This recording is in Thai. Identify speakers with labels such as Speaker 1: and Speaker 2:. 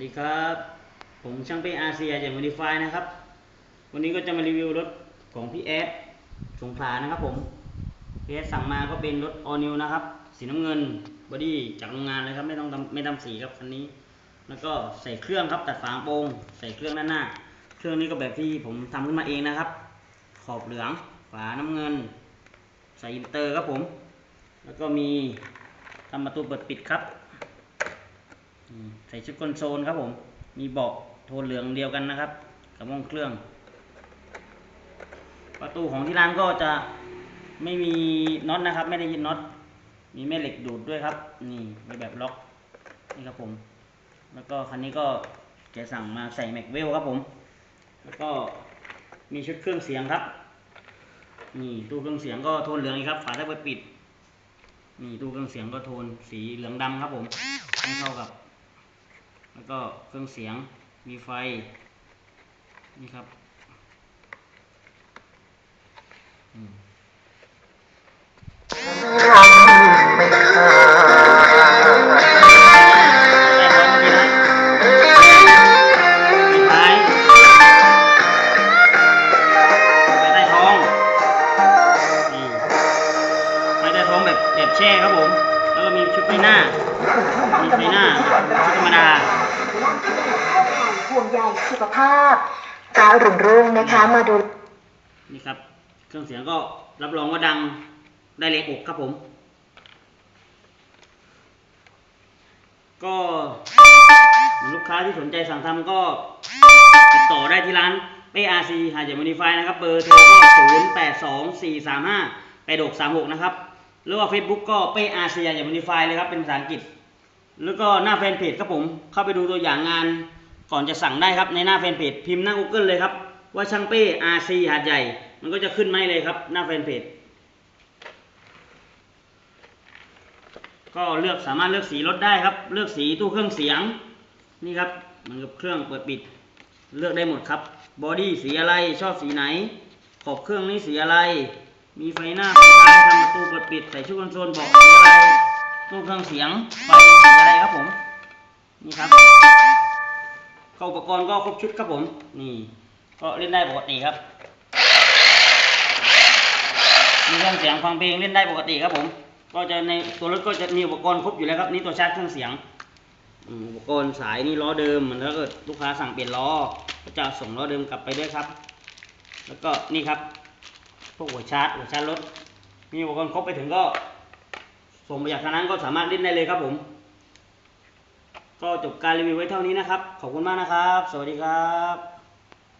Speaker 1: สวัสดีครับ ผมช่างเป้อาเซียจาก Modify นะครับ วันนี้ก็จะมารีวิวรถของพี่แอดสงขลานะครับผมพี่แอดสั่งมาก็เป็นรถ All New นะครับ สีน้ำเงินบอดี้จากโรงงานเลยครับ ไม่ต้องไม่ทำสีครับคันนี้ แล้วก็ใส่เครื่องครับตัดฝาโปร่งใส่เครื่องด้านหน้า เครื่องนี้ก็แบบที่ผมทำขึ้นมาเองนะครับ ขอบเหลืองฝาน้ำเงิน ใส่อินเตอร์ครับผม แล้วก็มีทำประตูเปิดปิดครับ ใส่ชุดคอนโซลครับผม มีเบาะโทนเหลืองเดียวกันนะครับกับห้องเครื่อง ประตูของที่ร้านก็จะไม่มีน็อตนะครับ ไม่ได้ยึดน็อต มีแม่เหล็กดูดด้วยครับ นี่มีแบบล็อก นี่ครับผม แล้วก็คันนี้ก็แกสั่งมาใส่แม็กเวลครับผม แล้วก็มีชุดเครื่องเสียงครับ นี่ตู้เครื่องเสียงก็โทนเหลืองอีกครับ ฝาท้ายเปิดปิด นี่ตู้เครื่องเสียงก็โทนสีเหลืองดำครับผมให้เข้ากับ แล้วก็เครื่องเสียงมีไฟนี่ครับ
Speaker 2: ไม่ขาด
Speaker 1: ได้ท้องเมื่อกี้นะปิดท้ายไปใต้ท้องนี่ได้ท้องแบบแบบแช่ครับผม แล้วก็มีชุดไฟหน้า มีไฟหน้า ชุดธรรมดา
Speaker 2: ห่วงใยสุขภาพก้าวรุ่งรุ่งนะคะมาดู
Speaker 1: นี่ครับ เครื่องเสียงก็รับรองว่าดังได้เลยอกครับผม ก็เหมือนลูกค้าที่สนใจสั่งทำก็ ติดต่อได้ที่ร้านเป้อาซีหาดใหญ่มอนิฟายนะครับ เบอร์โทรก็ศูนย์แปดสองสี่สามห้าแปดหกสามหกนะครับ หรือว่า Facebook ก็เป้อาซีหาดใหญ่มอนิฟายเลยครับ เป็นภาษาอังกฤษ แล้วก็หน้าแฟนเพจครับผมเข้าไปดูตัวอย่างงาน ก่อนจะสั่งได้ครับในหน้าแฟนเพจพิมพ์หน้า Google เลยครับ ว่าช่างเป้ RC หาดใหญ่ มันก็จะขึ้นไมาให้เลยครับ หน้าแฟนเพจก็เลือกสามารถเลือกสีรถได้ครับ เลือกสีตู้เครื่องเสียงนี่ครับเหมันกับเครื่องเปิดปิด เลือกได้หมดครับบอดี้สีอะไรชอบสีไหน ขอบเครื่องนี้สีอะไร มีไฟหน้าไฟท้ายทำประตูเปิดปิดใส่ชุดคอนโซลบอกสีอะไร ตู้เครื่องเสียงไฟสีอะไรครับผม นี่ครับก็อุปกรณ์ก็ครบชุดครับผม นี่ ก็เล่นได้ปกติครับ มีเครื่องเสียงฟังเพลงเล่นได้ปกติครับผม ก็จะในตัวรถก็จะมีอุปกรณ์ครบอยู่แล้วครับ นี่ตัวชาร์จเครื่องเสียงอุปกรณ์สายนี่ล้อเดิมเหมือนถ้าเกิดลูกค้าสั่งเปลี่ยนล้อก็จะส่งล้อเดิมกลับไปด้วยครับ แล้วก็นี่ครับพวกหัวชาร์จหัวชาร์จรถ มีอุปกรณ์ครบไปถึงก็ ส่งมาจากทางนั้นก็สามารถเล่นได้เลยครับผม ก็จบการรีวิวไว้เท่านี้นะครับ ขอบคุณมากนะครับ สวัสดีครับ